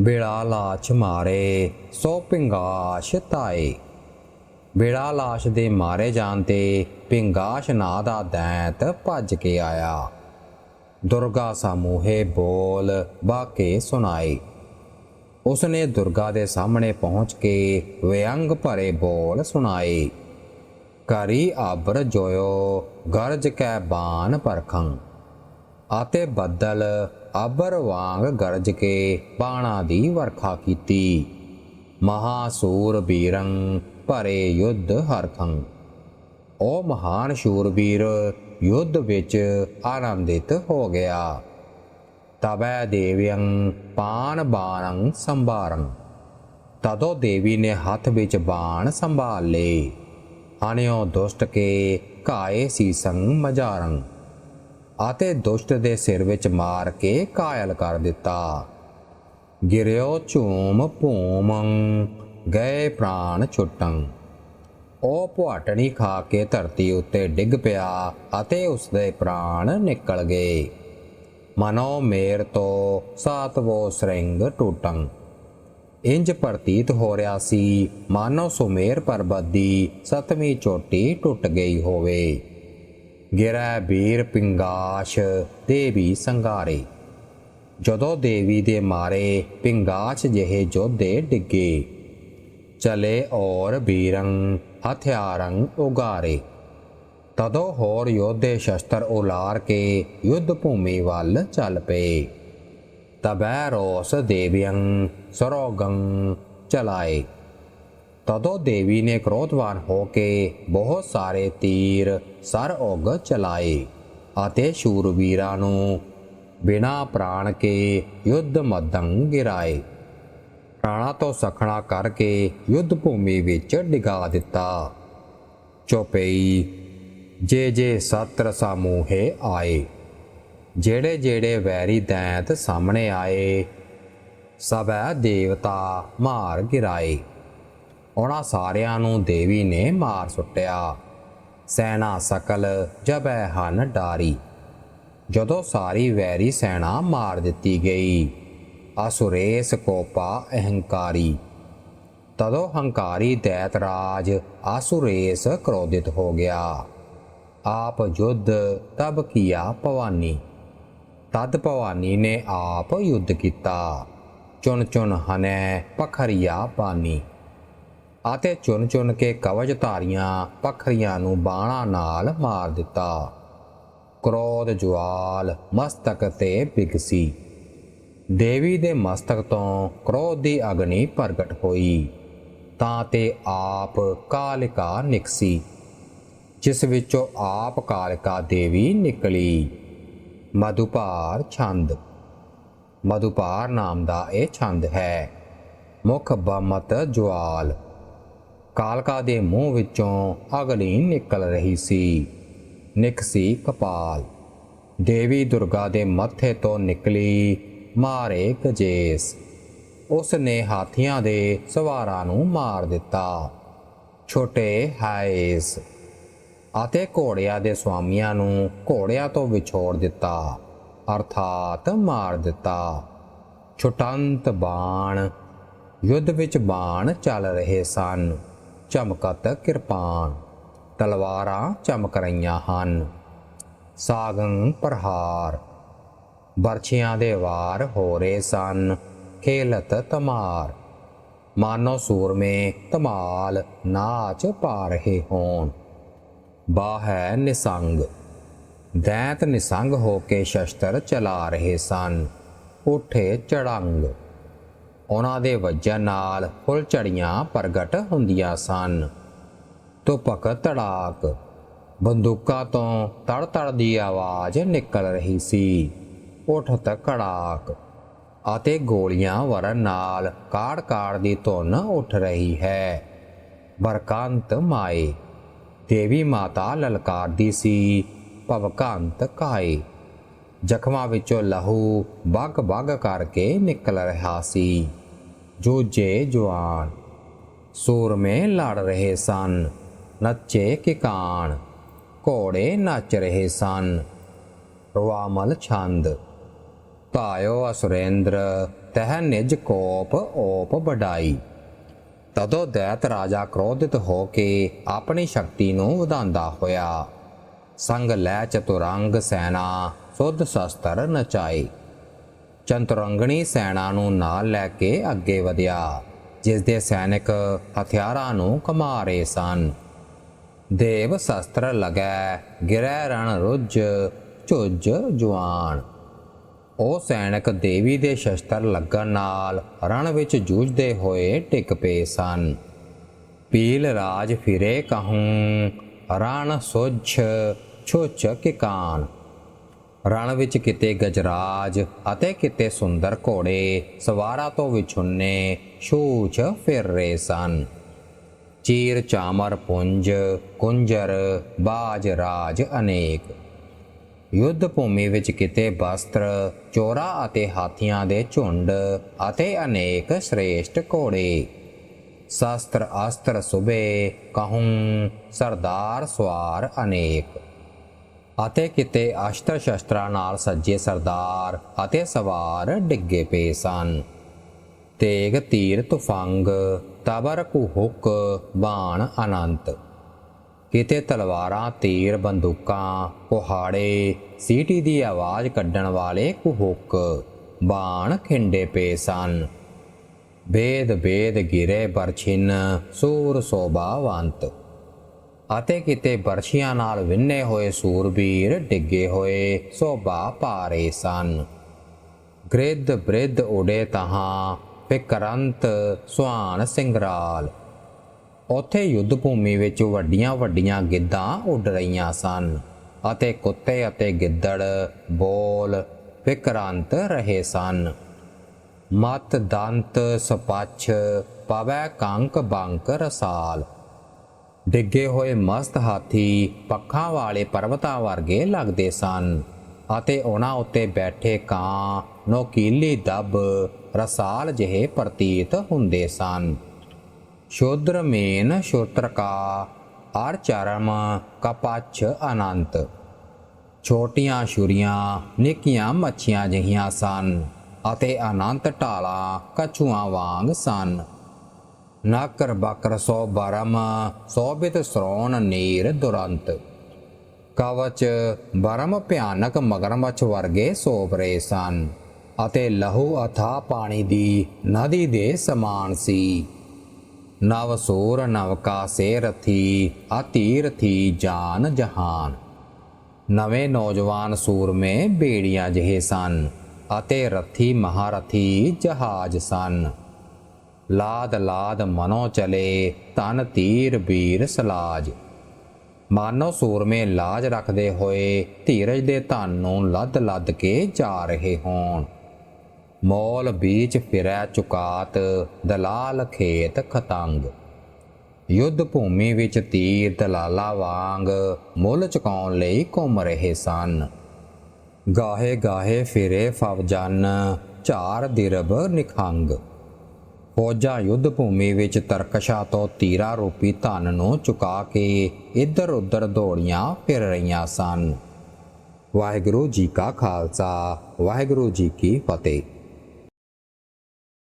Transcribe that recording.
ਬਿੜਾ ਲਾਛ ਮਾਰੇ, ਸੋ ਪਿੰਗਾਸ਼ ਤਾਏ ਬਿੜਾ ਲਾਸ਼ ਦੇ ਮਾਰੇ ਜਾਣ ਤੇ ਪਿੰਗਾਸ਼ ਨਾਂ ਦਾ ਦੈਂਤ ਭੱਜ ਕੇ ਆਇਆ। ਦੁਰਗਾ ਸਮੂਹੇ ਬੋਲ ਬਾਕੇ ਸੁਣਾਏ। ਉਸਨੇ ਦੁਰਗਾ ਦੇ ਸਾਹਮਣੇ ਪਹੁੰਚ ਕੇ ਵਿਅੰਗ ਭਰੇ ਬੋਲ ਸੁਣਾਏ। ਕਰੀ ਆਬਰ ਜੋਇਓ, ਗਰਜ ਕੈ ਬਾਨ ਪਰਖੰ। ਅਤੇ ਬੱਦਲ ਆਬਰ ਵਾਂਗ ਗਰਜ ਕੇ ਬਾਣਾ ਦੀ ਵਰਖਾ ਕੀਤੀ। ਮਹਾਸੂਰ ਬੀਰੰ ਭਰੇ ਯੁੱਧ ਹਰਖੰ ਉਹ ਮਹਾਨ ਸ਼ੂਰਬੀਰ, ਯੁੱਧ ਵਿੱਚ ਆਨੰਦਿਤ ਹੋ ਗਿਆ। ਤਬੈ ਦੇਵਯੰ ਪਾਨ ਬਾਣੰ ਸੰਭਾਰੰ। ਤਦੋਂ ਦੇਵੀ ਨੇ ਹੱਥ ਵਿੱਚ ਬਾਣ ਸੰਭਾਲ। ਲਏ ਹਨਿਓ ਦੁਸ਼ਟ ਕੇ ਘਾਏ ਸੀਸੰ ਮਜਾਰੰ। ਅਤੇ ਦੁਸ਼ਟ ਦੇ ਸਿਰ ਵਿੱਚ ਮਾਰ ਕੇ ਕਾਇਲ ਕਰ ਦਿੱਤਾ। ਗਿਰਿਓ ਝੂਮ ਭੂਮੰ, ਗਏ ਪ੍ਰਾਣ ਛੁੱਟੰ। ਉਹ ਪੁਆਟਣੀ ਖਾ ਕੇ ਧਰਤੀ ਉੱਤੇ ਡਿੱਗ ਪਿਆ ਅਤੇ ਉਸ ਦੇ ਪ੍ਰਾਣ ਨਿਕਲ ਗਏ। ਮਨੋ ਮੇਰ ਤੋਂ ਸਾਤਵੋ ਸ੍ਰਿੰਗ ਟੂਟੰ। ਇੰਜ ਪ੍ਰਤੀਤ ਹੋ ਰਿਹਾ ਸੀ, ਮਾਨੋ ਸੁਮੇਰ ਪਰਬਤ ਦੀ ਸਤਵੀਂ ਚੋਟੀ ਟੁੱਟ ਗਈ ਹੋਵੇ। ਗਿਰੈ ਬੀਰ ਪਿੰਗਾਸ਼ ਦੇਵੀ ਸੰਘਾਰੇ। ਜਦੋਂ ਦੇਵੀ ਦੇ ਮਾਰੇ, ਪਿੰਗਾਸ਼ ਜਿਹੇ ਜੋਧੇ ਡਿੱਗੇ। ਚਲੇ ਔਰ ਵੀਰੰ ਹਥਿਆਰੰ ਉਗਾਰੇ। ਤਦੋਂ ਹੋਰ ਯੋਧੇ ਸ਼ਸਤਰ ਉਲਾਰ ਕੇ ਯੁੱਧ ਭੂਮੀ ਵੱਲ ਚੱਲ ਪਏ। ਤਬੈ ਰੋਸ ਦੇਵੀਅੰ ਸਰੋਗੰ ਚਲਾਏ। ਤਦੋਂ ਦੇਵੀ ਨੇ ਕ੍ਰੋਧਵਾਨ ਹੋ ਕੇ ਬਹੁਤ ਸਾਰੇ ਤੀਰ ਸਰ ਉਗ ਚਲਾਏ। ਅਤੇ ਸ਼ੂਰਵੀਰਾਂ ਨੂੰ ਬਿਨਾ ਪ੍ਰਾਣ ਕੇ ਯੁੱਧ ਮਦੰ ਗਿਰਾਏ। ਪ੍ਰਾਣਾ ਤੋਂ ਸਖਣਾ ਕਰਕੇ ਯੁੱਧ ਭੂਮੀ ਵਿੱਚ ਡਿਗਾ ਦਿੱਤਾ। ਚੋਪਈ, ਜੇ ਜੇ ਸਤਰ ਸਮੂਹੇ ਆਏ, ਜਿਹੜੇ ਜਿਹੜੇ ਵੈਰੀ ਦੈਂਤ ਸਾਹਮਣੇ ਆਏ ਸਭੈ ਦੇਵਤਾ ਮਾਰ ਗਿਰਾਏ। ਉਹਨਾਂ ਸਾਰਿਆਂ ਨੂੰ ਦੇਵੀ ਨੇ ਮਾਰ ਸੁੱਟਿਆ। ਸੈਨਾ ਸਕਲ, ਜਬੈ ਹਨ ਡਾਰੀ। ਜਦੋਂ ਸਾਰੀ ਵੈਰੀ ਸੈਨਾ ਮਾਰ ਦਿੱਤੀ ਗਈ, ਅਸੁਰੇਸ ਕੋਪਾ ਅਹੰਕਾਰੀ। ਤਦੋਂ ਹੰਕਾਰੀ ਦੈਤ ਰਾਜ ਆਸੁਰੇਸ ਕ੍ਰੋਧਿਤ ਹੋ ਗਿਆ। ਆਪ ਯੁੱਧ ਤਬ ਕੀਆ ਭਵਾਨੀ। ਤਦ ਭਵਾਨੀ ਨੇ ਆਪ ਯੁੱਧ ਕੀਤਾ। ਚੁਣ ਚੁਣ ਹਨੈ ਪਖਰੀਆ ਪਾਨੀ। ਅਤੇ ਚੁਣ ਚੁਣ ਕੇ ਕਵਚ ਧਾਰੀਆਂ ਪਖਰੀਆਂ ਨੂੰ ਬਾਣਾ ਨਾਲ ਮਾਰ ਦਿੱਤਾ। ਕ੍ਰੋਧ ਜਵਾਲ ਮਸਤਕ ਤੇ ਵਿਗਸੀ ਦੇਵੀ ਦੇ ਮਸਤਕ ਤੋਂ ਕ੍ਰੋਧ ਦੀ ਅਗਨੀ ਪ੍ਰਗਟ ਹੋਈ। ਤਾਂ ਤੇ ਆਪ ਕਾਲਿਕਾ ਨਿਕਸੀ, ਜਿਸ ਵਿੱਚੋਂ ਆਪ ਕਾਲਿਕਾ ਦੇਵੀ ਨਿਕਲੀ। ਮਧੁਪਾਰ ਛੰਦ। ਮਧੁਪਾਰ ਨਾਮ ਦਾ ਇਹ ਛੰਦ ਹੈ। ਮੁਖ ਬਮਤ ਜਵਾਲ ਕਾਲਕਾ ਦੇ ਮੂੰਹ ਵਿੱਚੋਂ ਅਗਲੀ ਨਿਕਲ ਰਹੀ ਸੀ। ਨਿਕਸੀ ਕਪਾਲ। ਦੇਵੀ ਦੁਰਗਾ ਦੇ ਮੱਥੇ ਤੋਂ ਨਿਕਲੀ ਮਾਰੇ ਗਜੇਸ ਉਸ ਨੇ ਹਾਥੀਆਂ ਦੇ ਸਵਾਰਾਂ ਨੂੰ ਮਾਰ ਦਿੱਤਾ। ਛੋਟੇ ਹਾਇਸ ਅਤੇ ਘੋੜਿਆਂ ਦੇ ਸੁਆਮੀਆਂ ਨੂੰ ਘੋੜਿਆਂ ਤੋਂ ਵਿਛੋੜ ਦਿੱਤਾ, ਅਰਥਾਤ ਮਾਰ ਦਿੱਤਾ। ਛੁਟੰਤ ਬਾਣ। ਯੁੱਧ ਵਿੱਚ ਬਾਣ ਚੱਲ ਰਹੇ ਸਨ। ਚਮਕਤ ਕਿਰਪਾਨ, ਤਲਵਾਰਾਂ ਚਮਕ ਰਹੀਆਂ ਹਨ, ਸਾਗੰ ਪ੍ਰਹਾਰ, ਬਰਛੀਆਂ ਦੇ ਵਾਰ ਹੋ ਰਹੇ ਸਨ, ਖੇਲਤ ਤਮਾਰ, ਮਾਨੋ ਸੂਰਮੇ ਧਮਾਲ ਨਾਚ ਪਾ ਰਹੇ ਹੋਣ, ਬਾਹੈ ਨਿਸੰਗ, ਦੈਂਤ ਨਿਸੰਗ ਹੋ ਕੇ ਸ਼ਸਤਰ ਚਲਾ ਰਹੇ ਸਨ, ਉਠੇ ਚੜੰਗ। ਉਹਨਾਂ ਦੇ ਵੱਜਣ ਨਾਲ ਫੁੱਲ ਝੜੀਆਂ ਪ੍ਰਗਟ ਹੁੰਦੀਆਂ ਸਨ। ਤੁਪਕ ਧੜਾਕ, ਬੰਦੂਕਾਂ ਤੋਂ ਤੜ ਤੜ ਦੀ ਆਵਾਜ਼ ਨਿਕਲ ਰਹੀ ਸੀ। ਉਠਤ ਕੜਾਕ ਅਤੇ ਗੋਲੀਆਂ ਵਰਨ ਨਾਲ ਕਾੜ ਕਾੜ ਦੀ ਧੁਨ ਉੱਠ ਰਹੀ ਹੈ। ਬਰਕੰਤ ਮਾਏ, ਦੇਵੀ ਮਾਤਾ ਲਲਕਾਰਦੀ ਸੀ, ਭਵਕਾਂਤ ਕਾਏ। ਜ਼ਖਮਾਂ ਵਿੱਚੋਂ ਲਹੂ ਬਗ ਬਗ ਕਰਕੇ ਨਿਕਲ ਰਿਹਾ ਸੀ। ਜੂਝੇ ਜਵਾਨ ਸੂਰਮੇ ਲੜ ਰਹੇ ਸਨ, ਨੱਚੇ ਕਿਕਾਣ ਘੋੜੇ ਨੱਚ ਰਹੇ ਸਨ। ਰਵਾਮਲ ਛੰਦ ਤਾਇਓ ਅਸੁਰੇਂਦਰ, ਤਹ ਨਿਜ ਕੋਪ ਓਪ ਵਡਾਈ। ਤਦੋਂ ਦੈਤ ਰਾਜਾ ਕ੍ਰੋਧਿਤ ਹੋ ਕੇ ਆਪਣੀ ਸ਼ਕਤੀ ਨੂੰ ਵਧਾਉਂਦਾ ਹੋਇਆ, ਸੰਗ ਲੈ ਚਤੁਰੰਗ ਸੈਨਾ ਸੁੱਧ ਸ਼ਸਤਰ ਨਚਾਈ ਚੰਤਰੰਗਣੀ ਸੈਨਾ ਨੂੰ ਨਾਲ ਲੈ ਕੇ ਅੱਗੇ ਵਧਿਆ ਜਿਸ ਦੇ ਸੈਨਿਕ ਹਥਿਆਰਾਂ ਨੂੰ ਕਮਾ ਰਹੇ ਸਨ। ਦੇਵ ਸ਼ਸਤਰ ਲਗੈ, ਗਿਰੈ ਰਣ ਰੁੱਜ ਝੁੱਜ ਜਵਾਨ ਉਹ ਸੈਨਿਕ ਦੇਵੀ ਦੇ ਸ਼ਸਤਰ ਲੱਗਣ ਨਾਲ ਰਣ ਵਿੱਚ ਜੂਝਦੇ ਹੋਏ ਟਿਕ ਪਏ ਸਨ। ਪੀਲ ਰਾਜ ਫਿਰੇ ਕਹੂੰ, ਰਣ ਸੁਝ ਛੁੱਚ ਕਿਕਾਨ। ਰਣ ਵਿੱਚ ਕਿਤੇ ਗਜਰਾਜ ਅਤੇ ਕਿਤੇ ਸੁੰਦਰ ਘੋੜੇ ਸਵਾਰਾਂ ਤੋਂ ਵਿਛੁੰਨੇ ਛੂਛ ਫਿਰ ਰਹੇ ਸਨ। ਚੀਰ, ਚਾਮਰ, ਪੁੰਜ, ਕੁੰਜਰ, ਬਾਜ, ਰਾਜ ਅਨੇਕ। ਯੁੱਧ ਭੂਮੀ ਵਿੱਚ ਕਿਤੇ ਬਸਤਰ ਚੋਰਾ ਅਤੇ ਹਾਥੀਆਂ ਦੇ ਝੁੰਡ ਅਤੇ ਅਨੇਕ ਸ਼੍ਰੇਸ਼ਟ ਘੋੜੇ। ਸ਼ਸਤਰ ਅਸਤਰ ਸੁਬੇ ਕਹੂੰ ਸਰਦਾਰ ਸਵਾਰ ਅਨੇਕ। ਅਤੇ ਕਿਤੇ ਅਸ਼ਤਰ ਸ਼ਸਤਰਾਂ ਨਾਲ ਸੱਜੇ ਸਰਦਾਰ ਅਤੇ ਸਵਾਰ ਡਿੱਗੇ ਪਏ ਸਨ। ਤੇਗ, ਤੀਰ, ਤੁਫੰਗ, ਤਬਰ ਕੁਹੁਕ ਬਾਣ, ਅਨੰਤ। ਕਿਤੇ ਤਲਵਾਰਾਂ, ਤੀਰ, ਬੰਦੂਕਾਂ, ਕੁਹਾੜੇ, ਸੀਟੀ ਦੀ ਆਵਾਜ਼ ਕੱਢਣ ਵਾਲੇ ਕੁਹੁਕ ਬਾਣ ਖਿੰਡੇ ਪਏ ਸਨ। ਬੇਦ ਬੇਦ ਗਿਰੇ ਬਰਛਿਨ ਸੂਰ ਸੋਭਾਵੰਤ ਅਤੇ ਕਿਤੇ ਬਰਸ਼ੀਆਂ ਨਾਲ ਵਿੰਨੇ ਹੋਏ ਸੂਰਬੀਰ ਡਿੱਗੇ ਹੋਏ ਸੋਭਾ ਪਾ ਰਹੇ ਸਨ। ਗ੍ਰਿਧ ਬ੍ਰਿਧ ਉਡੇ ਤਹਾਂ ਫਿਕਰੰਤ ਸੁਹਾਨ ਸਿੰਗਰਾਲ। ਉੱਥੇ ਯੁੱਧ ਭੂਮੀ ਵਿੱਚ ਵੱਡੀਆਂ ਵੱਡੀਆਂ ਗਿੱਧਾਂ ਉੱਡ ਰਹੀਆਂ ਸਨ ਅਤੇ ਕੁੱਤੇ ਅਤੇ ਗਿੱਦੜ, ਬੋਲ ਫਿਕਰੰਤ ਰਹੇ ਸਨ। ਮਤ ਦੰਤ ਸਪੱਛ, ਪਵੈ ਕੰਕ ਬੰਕ ਰਸਾਲ। ਡਿੱਗੇ ਹੋਏ ਮਸਤ ਹਾਥੀ ਪੱਖਾਂ ਵਾਲੇ ਪਰਬਤਾਂ ਵਰਗੇ ਲੱਗਦੇ ਸਨ ਅਤੇ ਉਹਨਾਂ ਉੱਤੇ ਬੈਠੇ ਕਾਂ, ਨੋਕੀਲੀ ਦਬ ਰਸਾਲ ਜਿਹੇ ਪ੍ਰਤੀਤ ਹੁੰਦੇ ਸਨ। ਸ਼ੂਦਰ ਮੇਨ ਸ਼ੂਤਰਕਾ ਅਰ ਚਰਮ ਕਪੱਛ ਅਨੰਤ। ਛੋਟੀਆਂ ਛੁਰੀਆਂ, ਨਿੱਕੀਆਂ ਮੱਛੀਆਂ ਜਿਹੀਆਂ ਸਨ ਅਤੇ ਅਨੰਤ ਢਾਲਾਂ ਕਛੂਆਂ ਵਾਂਗ ਸਨ। ਨਾਕਰ ਬਕਰ ਸੋ ਬਰਮ ਸੋਭਿਤ ਸਰੋਣ ਨੀਰ ਦੁਰੰਤ। ਕਵਚ ਬਰਮ ਭਿਆਨਕ ਮਗਰਮੱਛ ਵਰਗੇ ਸੋਪ ਰਹੇ ਸਨ, ਅਤੇ ਲਹੂ ਅਥਾ ਪਾਣੀ ਦੀ ਨਦੀ ਦੇ ਸਮਾਨ ਸੀ। ਨਵ ਸੂਰ ਨਵਕਾ ਸੇ ਰਥੀ ਅਤੀਰਥੀ ਜਾਨ ਜਹਾਨ। ਨਵੇਂ ਨੌਜਵਾਨ ਸੂਰਮੇ ਬੇੜੀਆਂ ਜਿਹੇ ਸਨ, ਅਤੇ ਰਥੀ ਮਹਾਰਥੀ ਜਹਾਜ਼ ਸਨ। ਲਾਦ ਲਾਦ ਮਨੋ ਚਲੇ, ਤਨ ਤੀਰ ਵੀਰ ਸਲਾਜ। ਮਾਨੋ ਸੂਰਮੇ ਲਾਜ ਰੱਖਦੇ ਹੋਏ, ਧੀਰਜ ਦੇ ਧਨ ਨੂੰ ਲੱਦ ਲੱਦ ਕੇ ਜਾ ਰਹੇ ਹੋਣ। ਮੌਲ ਬੀਚ ਫਿਰੈ ਚੁਕਾਤ, ਦਲਾਲ ਖੇਤ ਖਤੰਗ। ਯੁੱਧ ਭੂਮੀ ਵਿੱਚ ਤੀਰ ਦਲਾਲਾ ਵਾਂਗ, ਮੁੱਲ ਚੁਕਾਉਣ ਲਈ ਘੁੰਮ ਰਹੇ ਸਨ। ਗਾਹੇ ਗਾਹੇ ਫਿਰੇ ਫਵਜਨ ਚਾਰ ਦਿਰਬ ਨਿਖੰਗ। ਫੌਜਾਂ ਯੁੱਧ ਭੂਮੀ ਵਿੱਚ ਤਰਕਸ਼ਾ ਤੋਂ ਤੀਰਾ ਰੂਪੀ ਧਨ ਨੂੰ ਚੁਕਾ ਕੇ ਇੱਧਰ ਉੱਧਰ ਦੌੜੀਆਂ ਫਿਰ ਰਹੀਆਂ ਸਨ। ਵਾਹਿਗੁਰੂ ਜੀ ਕਾ ਖਾਲਸਾ, ਵਾਹਿਗੁਰੂ ਜੀ ਕੀ ਫਤਿਹ।